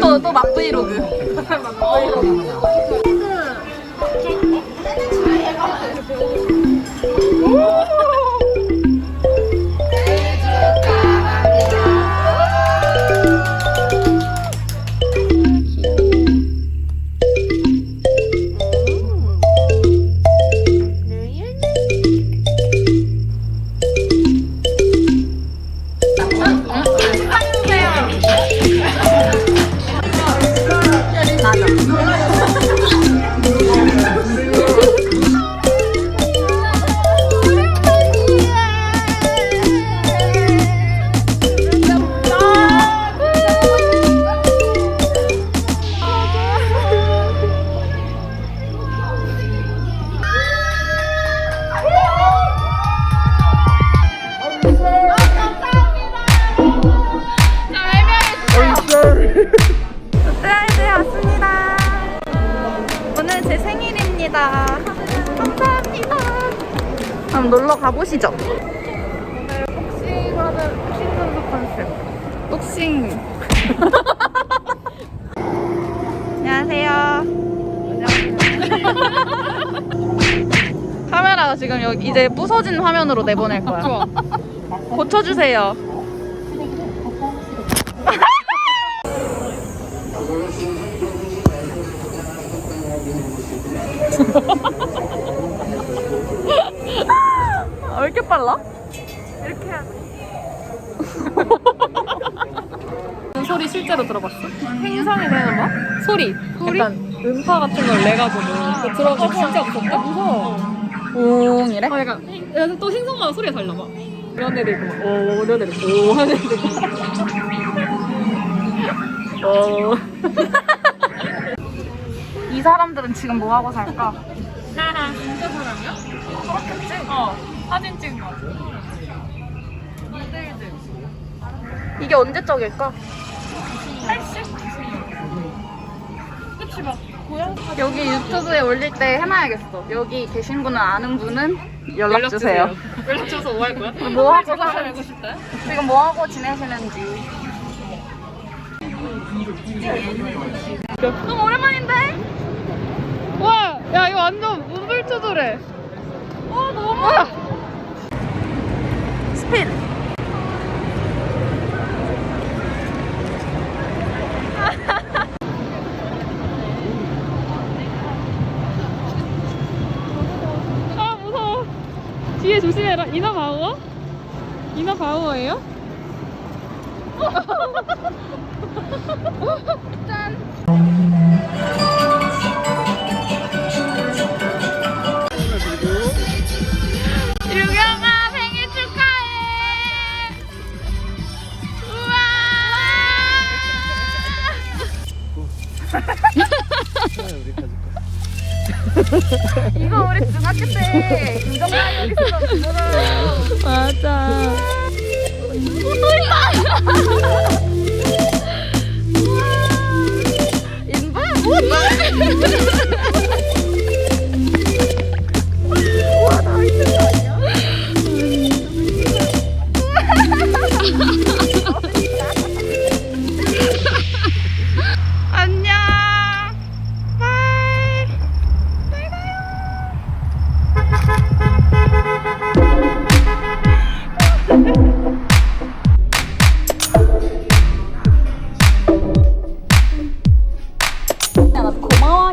또, 또 맛브이로그. 사이즈 에 그럼 놀러 가보시죠. 오늘 복싱하는 복싱 선수 컨셉. 복싱. 안녕하세요. 카메라가 지금 여기 이제 부서진 화면으로 내보낼 거야. 고쳐주세요. 소리. 약간 음파 같은 걸 내가지고 그 들어보면 진짜 무섭다. 무서워. 옹 이래? 아, 약간 행- 또 행성마다 소리가 달라 막. 이런 애들 있고 막, 오, 이런 애들 있고, 오, 하는 애들 있고. 어. 이 사람들은 지금 뭐 하고 살까? 하하, 진짜 사람이야? 그렇겠지? 어. 사진 찍은 거. 이게 언제적일까? 80? 그치 막 고양 여기 유튜브에 올릴 때 해놔야겠어. 여기 계신 분은 아는 분은 연락 주세요. 연락 줘서 뭐 할 거야? 뭐 하고. 알고 싶다. 지금 뭐 하고 지내시는지. 너무 오랜만인데? 와, 야 이거 완전 문불투돌해. 와 너무. 아 무서워. 뒤에 조심해라. 이너 바우어? 유경아 생일 축하해. 우와. 이거 우리 중학교 때 김정만 여기 있었던 거잖아. 맞아. 인바? 인바?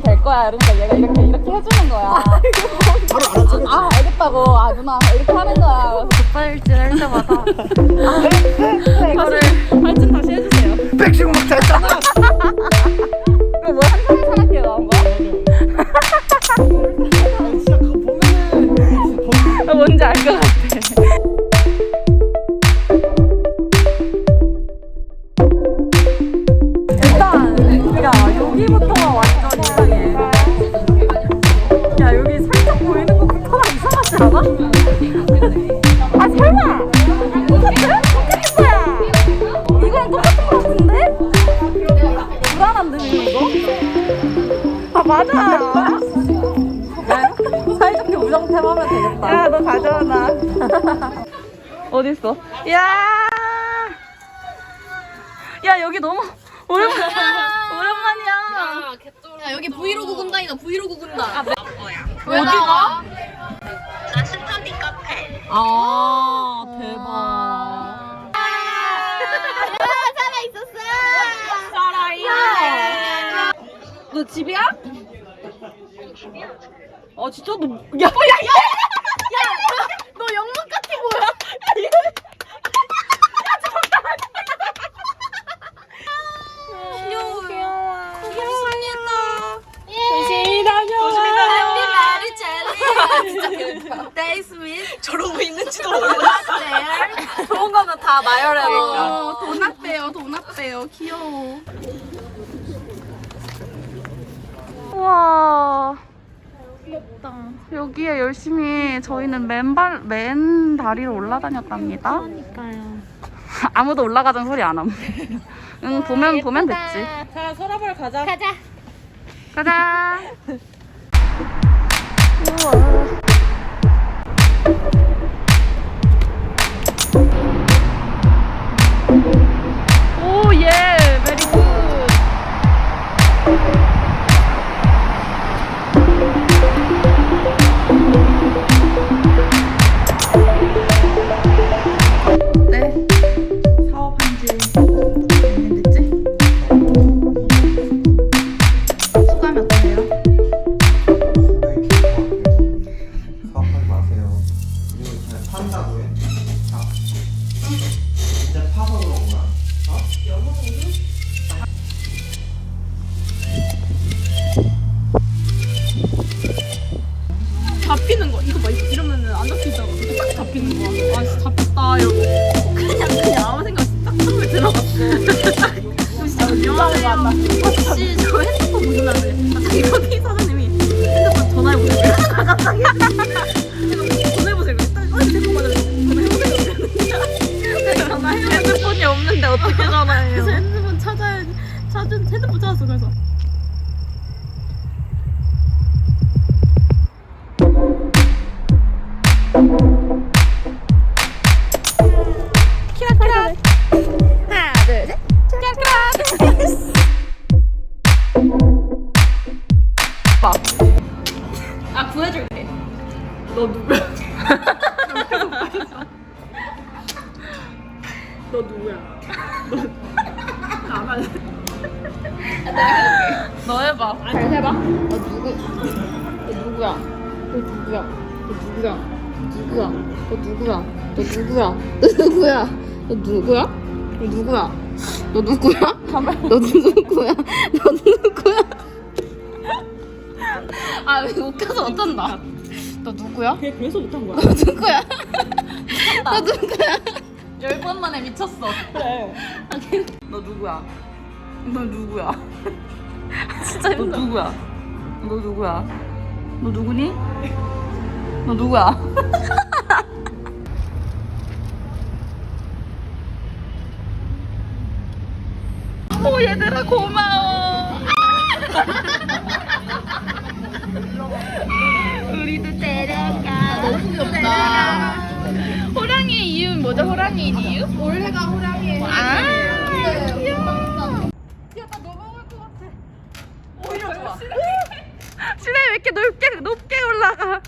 고마워하게 될 거야. 그러니까 얘가 이렇게 이렇게 해주는 거야. 바로 알아채. 아, 알겠다고. 아, 누나 이렇게 하는 거야. 그래서 급발진 할 때마다. 아, 이거를 발전 다시 해주세요. 백신 먹자 했잖아. 뭐산 어딨어? 야! 야 여기 너무 오랜만 오랜만이야. 야 여기 브이로그 군단이다 브이로그 군단 어디가? 아 대박. 너 집이야? 어 진짜 너 야, 야, 야, 야, 저러고 있는지도 몰랐어 좋은 거는 다 놓은 어, 돈 앞대요 돈 앞대요 귀여워 우와. 귀엽다. 여기에 열심히 저희는 맨발, 맨 다리로 올라다녔답니다. 그러니까요. 아무도 올라가자는 소리 안 함. 응, 보면, 보면 됐지. 자, 서라벌 가자. 가자. Whoa. 잡히는 거. 이거 봐 이러면은 안 잡히잖아. 이렇게 딱 잡히는 거야. 아 진짜 잡혔다 이러고. 그냥 그냥 아무 생각 없이 딱 손을 들어갔어. 진짜 안녕하세요 혹시 저 핸드폰 돼요? 갑자기 거기 사장님이 핸드폰 전화해보세요. 갑자기 전화해보세요. 딱 어, 핸드폰 받아요 전화해보세요 핸드폰이 없는데 어떻게 전화해요? 그래서 핸드폰 찾아야 찾은 핸드폰 찾았어. 그래서 너 누구? 너 누구야? 너 누구야? 너 누구야? 누구야? 너 누구야? 너 누구야? 너 누구야? 너 누구야? 너 누구야? 너 누구야? 너 누구야? 너 누구야? 아왜 웃겨서 어쩐다. 너 누구야? 걔 그래서 못한 거야. 너 누구야? 너 누구야? 열 번 만에 미쳤어. 그래. 너 누구야? 너 누구야? 진짜 힘들어. 너 누구야? 너 누구야? 너 누구니? 너 누구야? 오 얘들아 고마워 우리도 데려가 너무 귀엽다 호랑이 이유는 뭐죠? 호랑이 이유? 원래가 호랑이의 아 귀여워 야나 넘어갈 것 같아 오히려 좋아 시내 왜 이렇게 높게 높게 올라가?